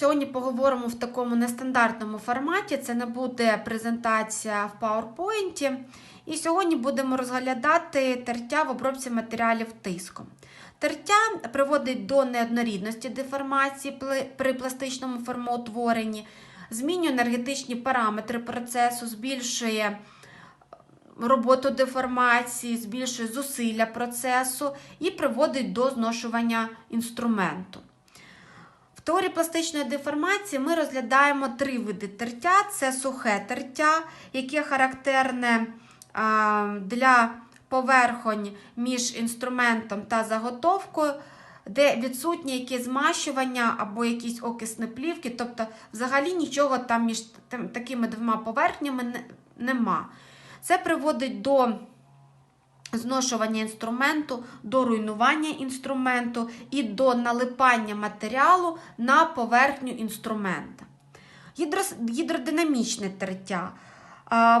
Сьогодні поговоримо в такому нестандартному форматі. Це не буде презентація в PowerPoint. І сьогодні будемо розглядати тертя в обробці матеріалів тиском. Тертя приводить до неоднорідності деформації при пластичному формоутворенні, змінює енергетичні параметри процесу, збільшує роботу деформації, збільшує зусилля процесу і приводить до зношування інструменту. В теорії пластичної деформації ми розглядаємо три види тертя: це сухе тертя, яке характерне для поверхонь між інструментом та заготовкою, де відсутнє якесь змащування або якісь окисні плівки, тобто взагалі нічого там між такими двома поверхнями нема. Це приводить до зношування інструменту, до руйнування інструменту і до налипання матеріалу на поверхню інструмента. Гідродинамічне тертя.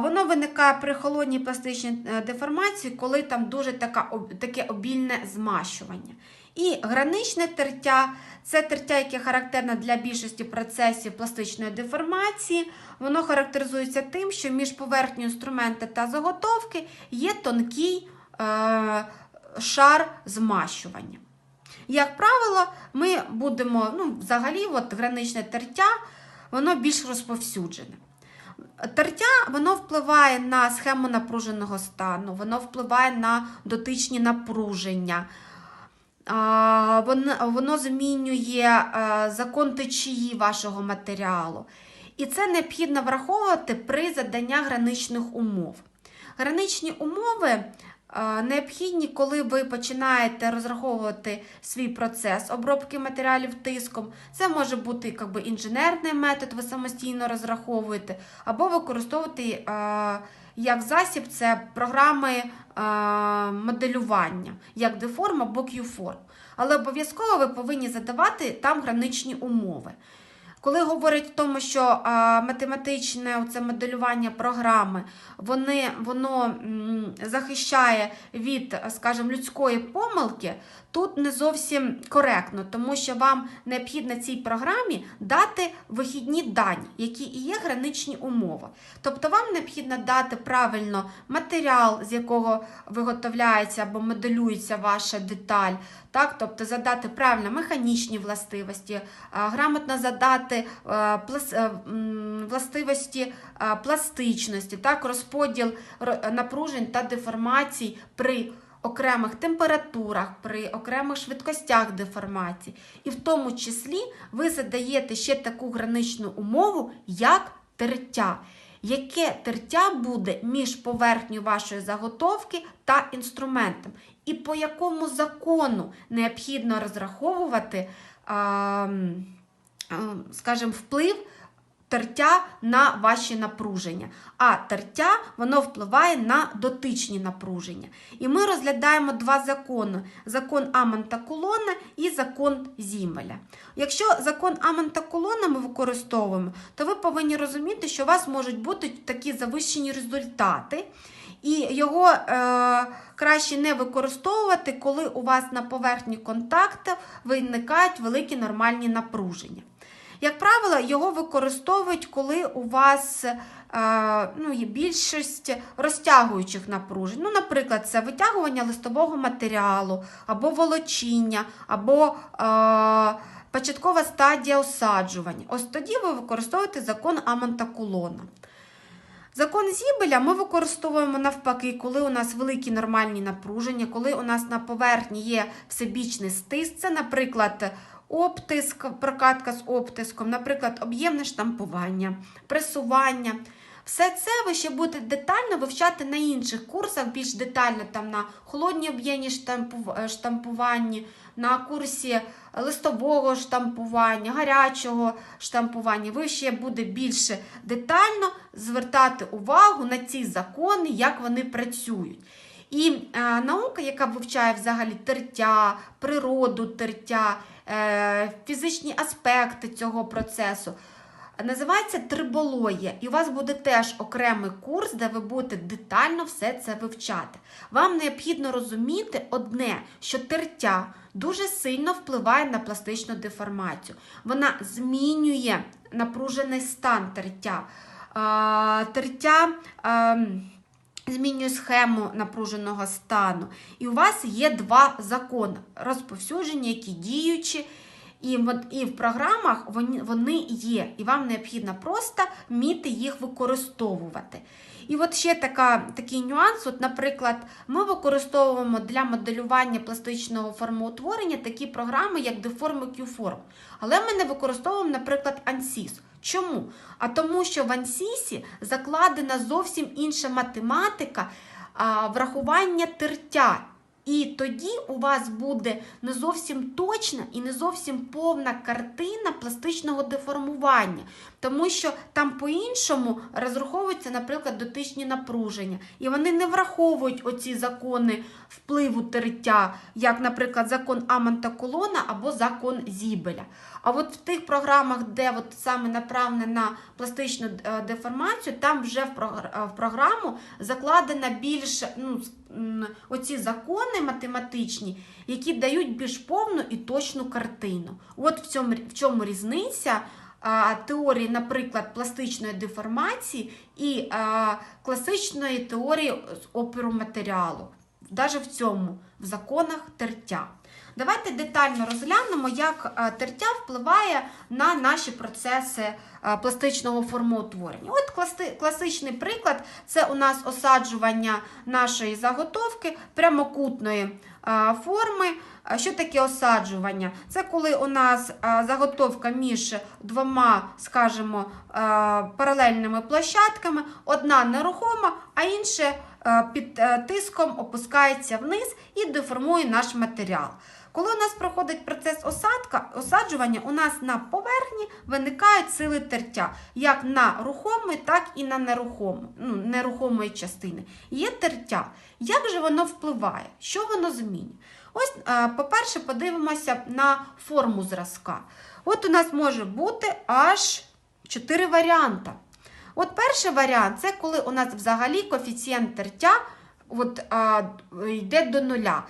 Воно виникає при холодній пластичній е, деформації, коли там дуже така, таке обільне змащування. І граничне тертя це тертя, яке характерне для більшості процесів пластичної деформації. Воно характеризується тим, що між поверхнею інструмента та заготовки є тонкий шар змащування. Як правило, ми будемо, ну, взагалі, от граничне тертя, воно більш розповсюджене. Тертя воно впливає на схему напруженого стану, воно впливає на дотичні напруження. Воно, змінює е, закон течії вашого матеріалу. І це необхідно враховувати при заданні граничних умов. Граничні умови е, необхідні, коли ви починаєте розраховувати свій процес обробки матеріалів тиском. Це може бути як би, інженерний метод, ви самостійно розраховуєте, або використовувати як засіб це програми моделювання, як Deform або Qform. Але обов'язково ви повинні задавати там граничні умови. Коли говорять в тому, що математичне це моделювання програми, вони, воно захищає від, скажімо, людської помилки, тут не зовсім коректно, тому що вам необхідно цій програмі дати вихідні дані, які і є граничні умови. Тобто вам необхідно дати правильно матеріал, з якого виготовляється або моделюється ваша деталь, так? тобто задати правильно механічні властивості, грамотно задати е, е, властивості е, пластичності, так? розподіл напружень та деформацій при окремих температурах, при окремих швидкостях деформації. І в тому числі ви задаєте ще таку граничну умову, як тертя. Яке тертя буде між поверхнею вашої заготовки та інструментом? І по якому закону необхідно розраховувати, скажімо, вплив тертя на ваші напруження. А тертя воно впливає на дотичні напруження. І ми розглядаємо два закони: закон Амонта Кулона і закон Зімеля. Якщо закон Амонта Кулона ми використовуємо, то ви повинні розуміти, що у вас можуть бути такі завищені результати. І його е, краще не використовувати, коли у вас на поверхні контакту виникають великі нормальні напруження. Як правило, його використовують, коли у вас е, ну, є більшість розтягуючих напружень. Ну, наприклад, це витягування листового матеріалу, або волочіння, або е, початкова стадія осаджування. Ось тоді ви використовуєте закон Амонта Кулона. Закон Зібеля ми використовуємо навпаки, коли у нас великі нормальні напруження, коли у нас на поверхні є всебічний стиск, це, наприклад, обтиск, прокатка з обтиском, наприклад, об'ємне штампування, пресування. Все це ви ще будете детально вивчати на інших курсах, більш детально там на холодній об'ємні е, штампуванні, на курсі листового штампування, гарячого штампування. Ви ще буде більше детально звертати увагу на ці закони, як вони працюють. І е, наука, яка вивчає взагалі тертя, природу тертя, фізичні аспекти цього процесу, називається трибологія, і у вас буде теж окремий курс, де ви будете детально все це вивчати. Вам необхідно розуміти одне, що тертя дуже сильно впливає на пластичну деформацію. Вона змінює напружений стан тертя. Тертя. Змінює схему напруженого стану. І у вас є два закони розповсюдження, які діючі. І, і в програмах вони, вони є, і вам необхідно просто вміти їх використовувати. І от ще така, такий нюанс. От, наприклад, ми використовуємо для моделювання пластичного формоутворення такі програми, як Deform і Qform. Але ми не використовуємо, наприклад, ANSYS. Чому? А тому, що в Ансісі закладена зовсім інша математика а, врахування тертя. І тоді у вас буде не зовсім точна і не зовсім повна картина пластичного деформування, тому що там по-іншому розраховуються, наприклад, дотичні напруження, і вони не враховують оці закони впливу тертя, як, наприклад, закон Амонта Колона або закон Зібеля. А от в тих програмах, де от саме направлено на пластичну е, деформацію, там вже в е, програму закладена більш ну, оці закони математичні, які дають більш повну і точну картину. От в цьому, в чому різниця теорії, наприклад, пластичної деформації і класичної теорії опору матеріалу. Навіть в цьому, в законах тертя. Давайте детально розглянемо, як тертя впливає на наші процеси пластичного формоутворення. От класичний приклад це у нас осаджування нашої заготовки прямокутної форми. Що таке осаджування? Це коли у нас заготовка між двома, скажімо, паралельними площадками, одна нерухома, а інша під е, тиском опускається вниз і деформує наш матеріал. Коли у нас проходить процес осадка, осаджування, у нас на поверхні виникають сили тертя, як на рухомої, так і на нерухому, ну, нерухомої частини. Є тертя. Як же воно впливає? Що воно змінює? Ось, е, по-перше, подивимося на форму зразка. От у нас може бути аж 4 варіанти. От перший варіант це коли у нас взагалі коефіцієнт тертя йде до нуля.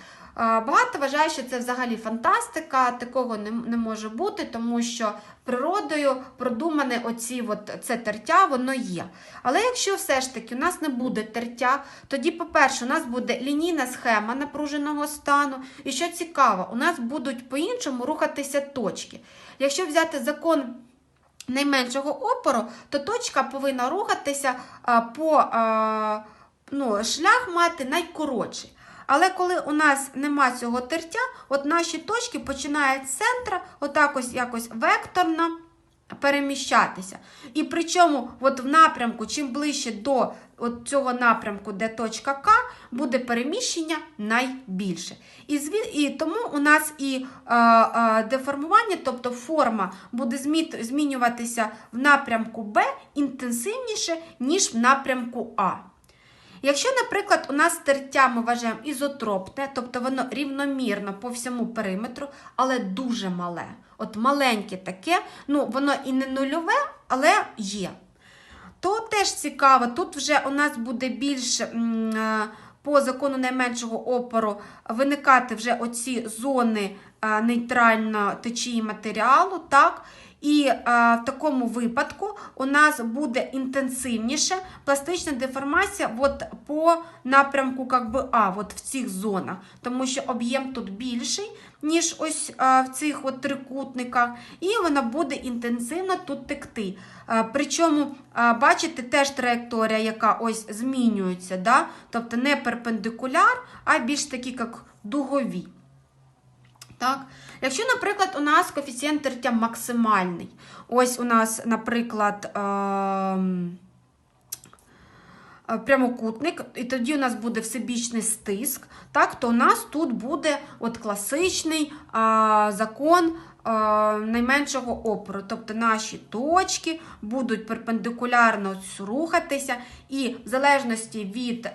А, Багато вважає, що це взагалі фантастика, такого не, не може бути, тому що природою продумане оці от, це тертя, воно є. Але якщо все ж таки у нас не буде тертя, тоді, по-перше, у нас буде лінійна схема напруженого стану. І що цікаво, у нас будуть по-іншому рухатися точки. Якщо взяти закон найменшого опору, то точка повинна рухатися по а, ну, шлях мати найкоротший. Але коли у нас нема цього тертя, от наші точки починають з центра, отак ось якось векторно переміщатися. І причому от в напрямку, чим ближче до от цього напрямку, де точка К, буде переміщення найбільше. І, зві... і тому у нас і е, е, деформування, тобто форма, буде змі... змінюватися в напрямку Б інтенсивніше, ніж в напрямку А. Якщо, наприклад, у нас тертя ми вважаємо ізотропне, тобто воно рівномірно по всьому периметру, але дуже мале. От маленьке таке, ну воно і не нульове, але є. То теж цікаво, тут вже у нас буде більше е, по закону найменшого опору виникати вже оці зони е, нейтральної течії матеріалу. так? І е, в такому випадку у нас буде інтенсивніше пластична деформація от по напрямку как би, А, от в цих зонах, тому що об'єм тут більший, ніж ось е, в цих от трикутниках, і вона буде інтенсивно тут текти. Е, Причому, е, бачите, теж траєкторія, яка ось змінюється, да? тобто не перпендикуляр, а більш такі, як дугові. Так? Якщо, наприклад, у нас коефіцієнт тертя максимальний, ось у нас, наприклад, ем, е, прямокутник, і тоді у нас буде всебічний стиск, так, то у нас тут буде от класичний закон а, найменшого опору. Тобто наші точки будуть перпендикулярно рухатися, і в залежності від.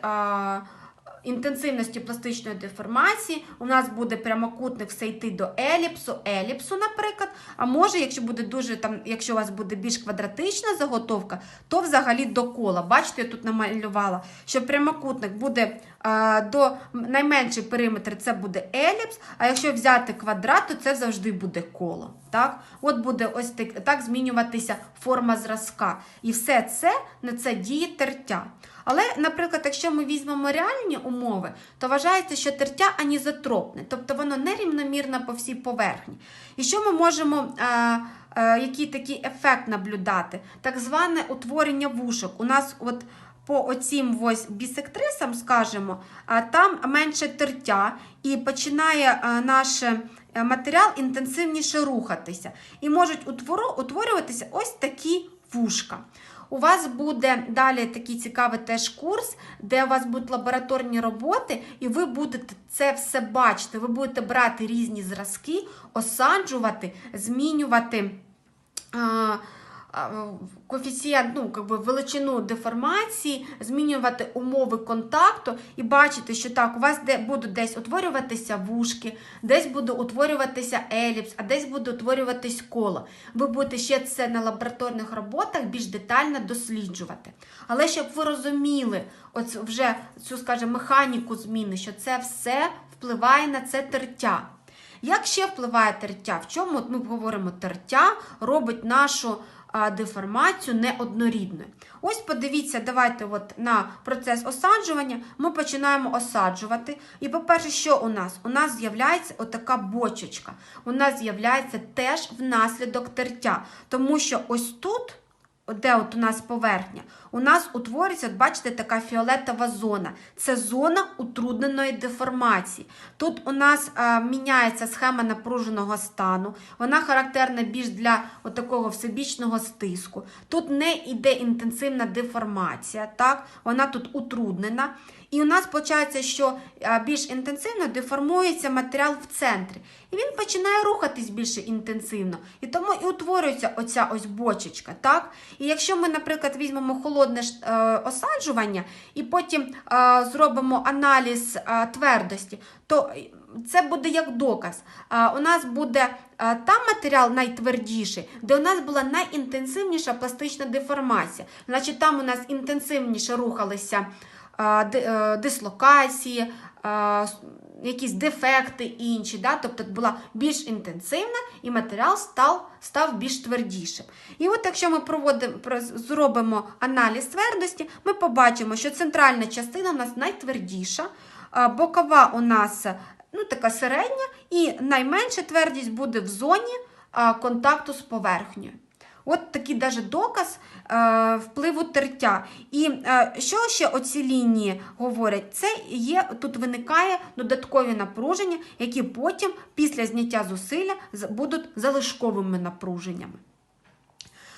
Інтенсивності пластичної деформації. У нас буде прямокутник все йти до еліпсу, еліпсу, наприклад. А може, якщо буде дуже там, якщо у вас буде більш квадратична заготовка, то взагалі до кола. Бачите, я тут намалювала, що прямокутник буде а, до найменший периметр це буде еліпс, а якщо взяти квадрат, то це завжди буде коло. Так? От буде ось так, так змінюватися форма зразка. І все це на це діє тертя. Але, наприклад, якщо ми візьмемо реальні умови, то вважається, що тертя анізотропне, тобто воно нерівномірно по всій поверхні. І що ми можемо, е, е, який такий ефект наблюдати? Так зване утворення вушок. У нас от по оцім ось бісектрисам, скажімо, там менше тертя, і починає е, наш е, матеріал інтенсивніше рухатися. І можуть утворюватися ось такі вушка. У вас буде далі такий цікавий теж курс, де у вас будуть лабораторні роботи, і ви будете це все бачити. Ви будете брати різні зразки, осаджувати, змінювати. Коефіцієнт, ну, как би величину деформації, змінювати умови контакту і бачити, що так, у вас де будуть десь утворюватися вушки, десь буде утворюватися еліпс, а десь буде утворюватись коло. Ви будете ще це на лабораторних роботах більш детально досліджувати. Але щоб ви розуміли оцю вже цю, скажімо, механіку зміни, що це все впливає на це тертя. Як ще впливає тертя? В чому от ми говоримо, тертя робить нашу деформацію неоднорідною. Ось подивіться, давайте от на процес осаджування. Ми починаємо осаджувати. І, по-перше, що у нас? У нас з'являється отака бочечка. У нас з'являється теж внаслідок тертя. Тому що ось тут. Де от у нас поверхня, у нас утворюється, от бачите, така фіолетова зона. Це зона утрудненої деформації. Тут у нас е, міняється схема напруженого стану, вона характерна більш для от такого всебічного стиску. Тут не йде інтенсивна деформація, так? вона тут утруднена. І у нас виходить, що більш інтенсивно деформується матеріал в центрі. І він починає рухатись більш інтенсивно. І тому і утворюється оця ось бочечка. так? І якщо ми, наприклад, візьмемо холодне е, осаджування і потім е, зробимо аналіз е, твердості, то це буде як доказ. У нас буде там матеріал найтвердіший, де у нас була найінтенсивніша пластична деформація. Значить, там у нас інтенсивніше рухалися дислокації, е, якісь дефекти інші. Да? Тобто була більш інтенсивна і матеріал став, став більш твердішим. І от якщо ми проводимо, зробимо аналіз твердості, ми побачимо, що центральна частина у нас найтвердіша, бокова у нас ну, така середня, і найменша твердість буде в зоні контакту з поверхнею. От такий даже доказ е, впливу тертя. І е, що ще оці лінії говорять? Це є, тут виникає додаткові напруження, які потім після зняття зусилля будуть залишковими напруженнями.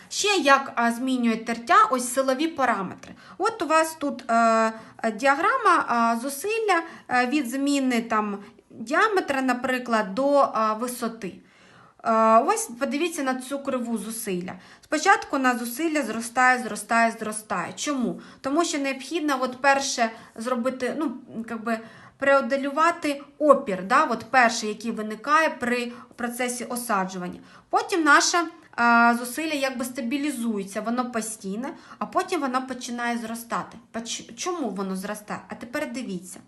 Ще як змінює тертя ось силові параметри. От у вас тут е, е, діаграма а, зусилля е, від зміни там, діаметра, наприклад, до а, висоти. Е, Ось подивіться на цю криву зусилля. Спочатку на зусилля зростає, зростає, зростає. Чому? Тому що необхідно от перше зробити, ну, якби преодолювати опір, да? от перший, який виникає при процесі осаджування. Потім наша а, зусилля якби стабілізується, воно постійне, а потім воно починає зростати. Чому воно зростає? А тепер дивіться.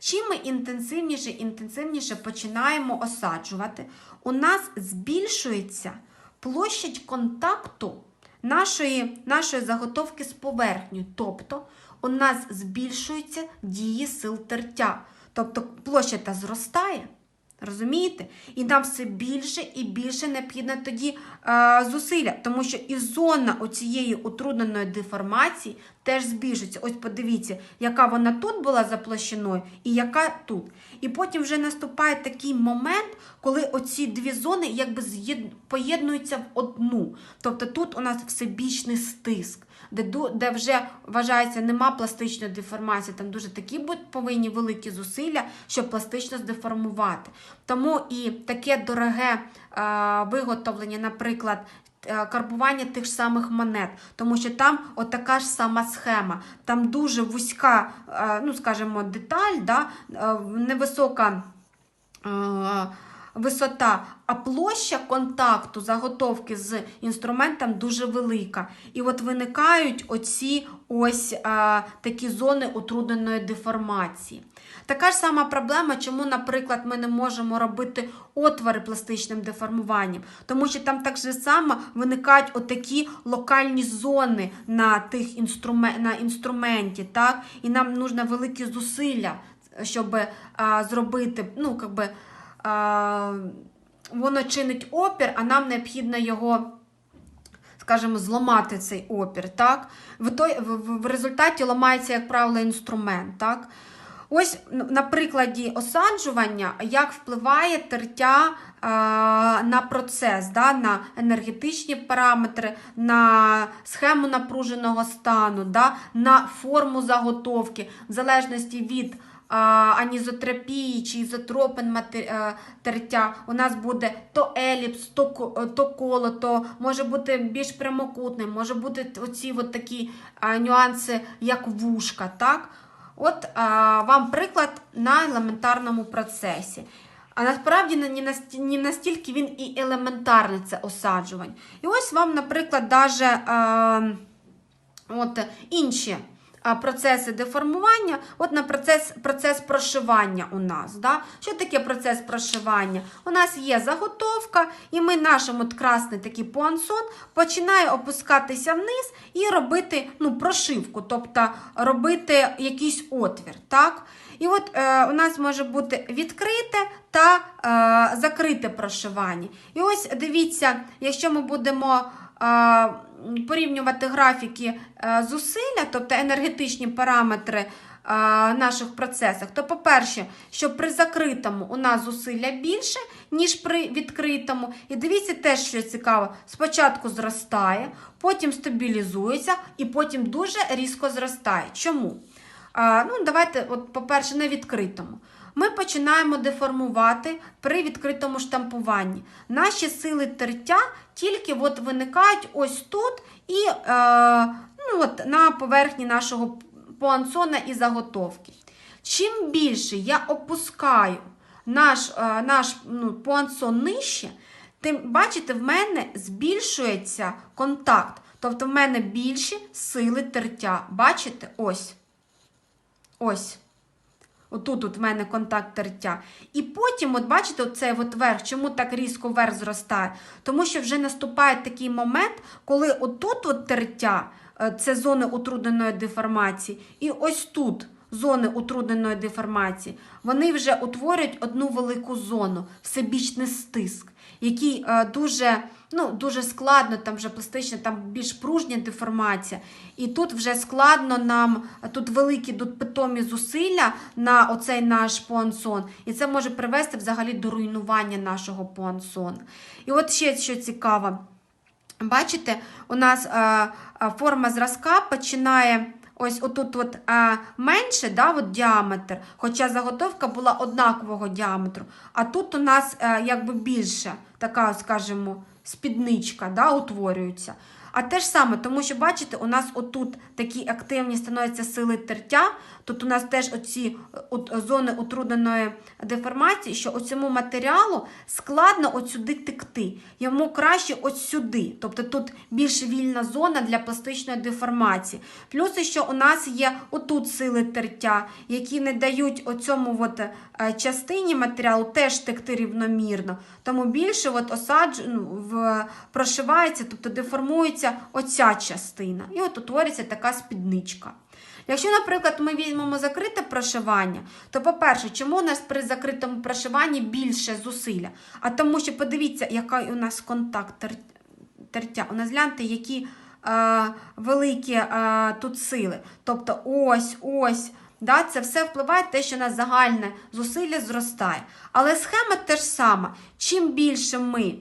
Чим ми інтенсивніше інтенсивніше починаємо осаджувати, у нас збільшується площадь контакту нашої, нашої заготовки з поверхнею. Тобто у нас збільшується дії сил тертя. Тобто площадь зростає. Розумієте? І нам все більше і більше необхідно тоді е, зусилля, тому що і зона оцієї утрудненої деформації теж збільшується. Ось подивіться, яка вона тут була за площиною і яка тут. І потім вже наступає такий момент, коли оці дві зони якби поєднуються в одну. Тобто тут у нас всебічний стиск. Де, де вже вважається нема пластичної деформації, там дуже такі будуть повинні великі зусилля, щоб пластично здеформувати. Тому і таке дороге е, виготовлення, наприклад, е, карбування тих ж самих монет, тому що там от така ж сама схема. Там дуже вузька, е, ну скажімо, деталь, да, е, невисока. Е, Висота, а площа контакту заготовки з інструментом дуже велика. І от виникають оці ось а, такі зони утрудненої деформації. Така ж сама проблема, чому, наприклад, ми не можемо робити отвори пластичним деформуванням, тому що там так же само виникають отакі локальні зони на тих інструмен... на інструменті, так? і нам нужно великі зусилля, щоб а, зробити, ну, как би, а, воно чинить опір, а нам необхідно його скажімо, зламати цей опір. Так? В, той, в, результаті ламається, як правило, інструмент. Так? Ось на прикладі осаджування, як впливає тертя на процес, да, на енергетичні параметри, на схему напруженого стану, да, на форму заготовки, в залежності від а, анізотерапії чи ізотропен е, тертя, у нас буде то еліпс, то, то коло, то може бути більш прямокутним, може бути оці от такі нюанси, як вушка. Так? От а, вам приклад на елементарному процесі. А насправді не не насті- не настільки він і елементарний це осаджувань. І ось вам, наприклад, даже, е, от, інші а, процеси деформування, от на процес, процес прошивання у нас. Да? Що таке процес прошивання? У нас є заготовка, і ми нашим от красний такий пуансон починає опускатися вниз і робити ну, прошивку, тобто робити якийсь отвір. Так? І от е, у нас може бути відкрите та е, закрите прошивання. І ось дивіться, якщо ми будемо порівнювати графіки е, зусилля, тобто енергетичні параметри е, наших процесах, то, по-перше, що при закритому у нас зусилля більше, ніж при відкритому. І дивіться теж, що цікаво, спочатку зростає, потім стабілізується і потім дуже різко зростає. Чому? Ну, давайте, по-перше, на відкритому. Ми починаємо деформувати при відкритому штампуванні. Наші сили тертя тільки от виникають ось тут і е, ну, от, на поверхні нашого пуансона і заготовки. Чим більше я опускаю наш, е, наш ну, пуансон нижче, тим, бачите, в мене збільшується контакт. Тобто в мене більші сили тертя. Бачите? Ось. Ось. Отут от в мене контакт тертя. І потім, от бачите, оцей от верх, чому так різко верх зростає? Тому що вже наступає такий момент, коли отут от тертя, е, це зони утрудненої деформації, і ось тут зони утрудненої деформації, вони вже утворюють одну велику зону, всебічний стиск, який е, дуже, ну, дуже складно, там вже пластична, там більш пружня деформація. І тут вже складно нам, тут великі тут питомі зусилля на оцей наш пуансон, і це може привести взагалі до руйнування нашого пуансона. І от ще що цікаво. Бачите, у нас е, е, форма зразка починає ось отут от, е, менше да, от діаметр, хоча заготовка була однакового діаметру. А тут у нас е, якби більше, така, скажімо, спідничка да, утворюється. А те ж саме, тому що, бачите, у нас отут такі активні становляться сили тертя, тут у нас теж оці е, от, зони утрудненої деформації, що оцьому матеріалу складно от сюди текти. Йому краще от сюди. Тобто тут більш вільна зона для пластичної деформації. Плюс, що у нас є отут сили тертя, які не дають оцьому от, е, частині матеріалу теж текти рівномірно. Тому більше от осаджу, ну, в, прошивається, тобто деформується оця частина. І от утворюється така спідничка. Якщо, наприклад, ми візьмемо закрите прошивання, то, по-перше, чому у нас при закритому прошиванні більше зусилля? А тому що подивіться, який у нас контакт тертя. У нас гляньте, які е, великі е, тут сили. Тобто ось, ось. Да, це все впливає те, що на загальне зусилля зростає. Але схема теж сама. Чим більше ми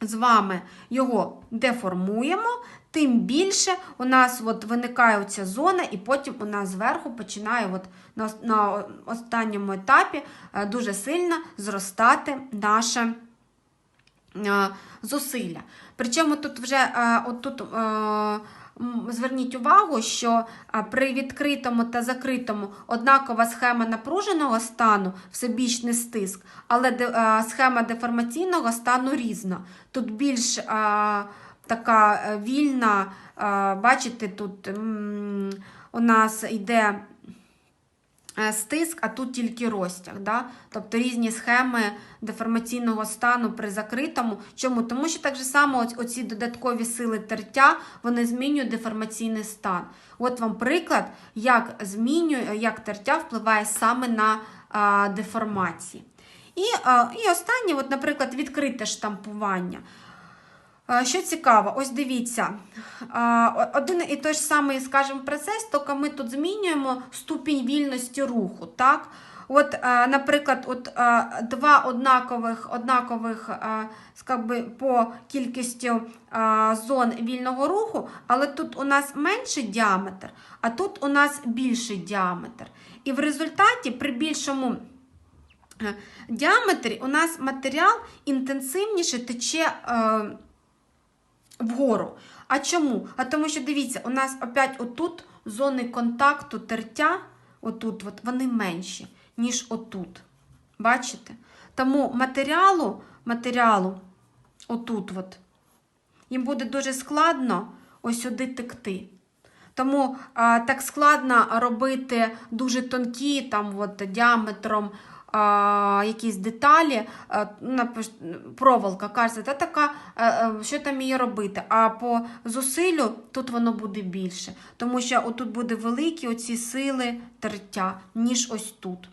з вами його деформуємо, тим більше у нас от виникає ця зона, і потім у нас зверху починає от на, на останньому етапі е, дуже сильно зростати наше е, зусилля. Причому тут вже от тут е, зверніть увагу, що при відкритому та закритому однакова схема напруженого стану, всебічний стиск, але схема деформаційного стану різна. Тут більш така е, вільна, бачите, тут у нас йде стиск, а тут тільки розтяг. Да? Тобто різні схеми деформаційного стану при закритому. Чому? Тому що так же само оці додаткові сили тертя вони змінюють деформаційний стан. От вам приклад, як змінює, як тертя впливає саме на а, деформації. І, а, і останнє, от, наприклад, відкрите штампування. Що цікаво, ось дивіться, один і той ж самий, скажімо, процес, тільки ми тут змінюємо ступінь вільності руху. Так? От, наприклад, от, два однакових, однакових скак би, по кількістю зон вільного руху, але тут у нас менший діаметр, а тут у нас більший діаметр. І в результаті при більшому е, діаметрі у нас матеріал інтенсивніше тече. Вгору. А чому? А тому що дивіться, у нас опять отут зони контакту тертя, отут, от, вони менші, ніж отут. Бачите? Тому матеріалу, матеріалу отут, от, їм буде дуже складно ось сюди текти. Тому а, так складно робити дуже тонкі, там, от, діаметром якісь деталі, напиш- проволока, кажеться, та така, а, а, що там її робити. А по зусиллю тут воно буде більше, тому що отут буде великі оці сили тертя, ніж ось тут.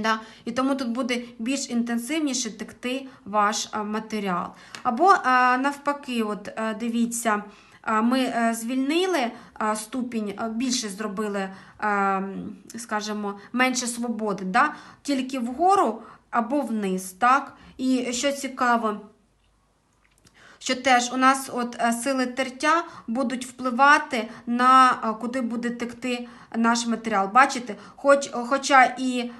Да? І тому тут буде більш інтенсивніше текти ваш матеріал. Або навпаки, от, дивіться, ми е, звільнили ступінь, більше зробили, скажімо, менше свободи, да? тільки вгору або вниз. Так? І що цікаво, що теж у нас от е, сили тертя будуть впливати на е, куди буде текти наш матеріал. Бачите, Хоч, хоча і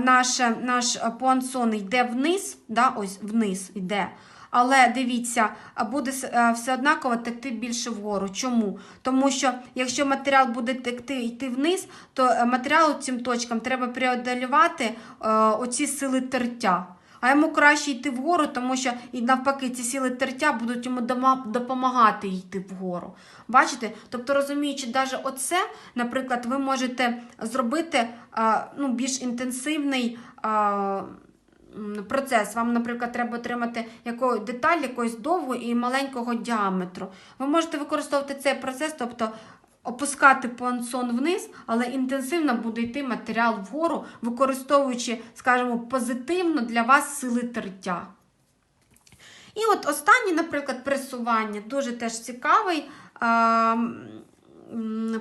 наше, наш пуансон йде вниз, да, ось вниз йде. Але дивіться, буде е, все однаково текти більше вгору. Чому? Тому що якщо матеріал буде текти йти вниз, то е, матеріалу цим точкам треба преодолювати е, оці сили тертя. А йому краще йти вгору, тому що і навпаки ці сили тертя будуть йому допомагати йти вгору. Бачите? Тобто, розуміючи, навіть оце, наприклад, ви можете зробити ну, більш інтенсивний. Процес. Вам, наприклад, треба отримати яку деталь якоїсь довгої і маленького діаметру. Ви можете використовувати цей процес, тобто опускати пуансон вниз, але інтенсивно буде йти матеріал вгору, використовуючи, скажімо, позитивно для вас сили тертя. І от останнє, наприклад, пресування, дуже теж цікавий а, м,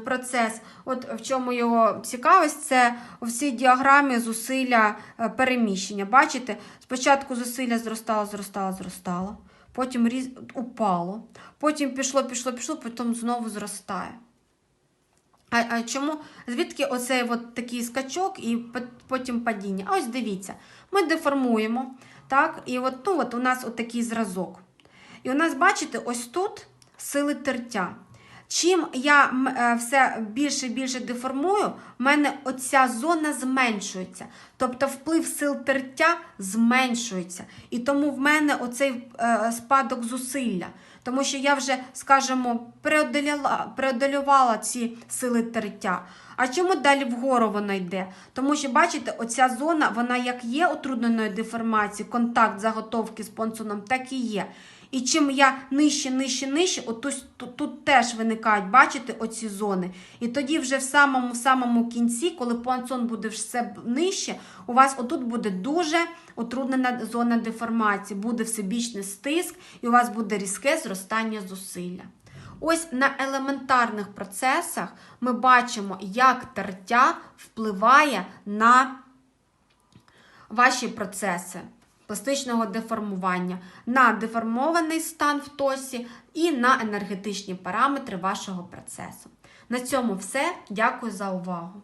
процес. От в чому його цікавість, це у всій діаграмі зусилля е, переміщення. Бачите, спочатку зусилля зростало, зростало, зростало, потім різ... упало, потім пішло, пішло, пішло, потім знову зростає. А, а чому? Звідки оцей от такий скачок і потім падіння? А ось дивіться, ми деформуємо, так, і от, ну, от у нас от такий зразок. І у нас, бачите, ось тут сили тертя. Чим я е, все більше і більше деформую, в мене оця зона зменшується. Тобто вплив сил тертя зменшується. І тому в мене оцей е, спадок зусилля. Тому що я вже, скажімо, преодолювала ці сили тертя. А чому далі вгору вона йде? Тому що, бачите, оця зона, вона як є утрудненою деформацією, контакт заготовки з понсоном, так і є. І чим я нижче, нижче, нижче, от тут, тут, тут теж виникають, бачите, оці зони. І тоді вже в самому самому кінці, коли понсон буде все нижче, у вас отут буде дуже утруднена зона деформації, буде всебічний стиск, і у вас буде різке зростання зусилля. Ось на елементарних процесах ми бачимо, як тертя впливає на ваші процеси пластичного деформування, на деформований стан в тосі і на енергетичні параметри вашого процесу. На цьому все. Дякую за увагу!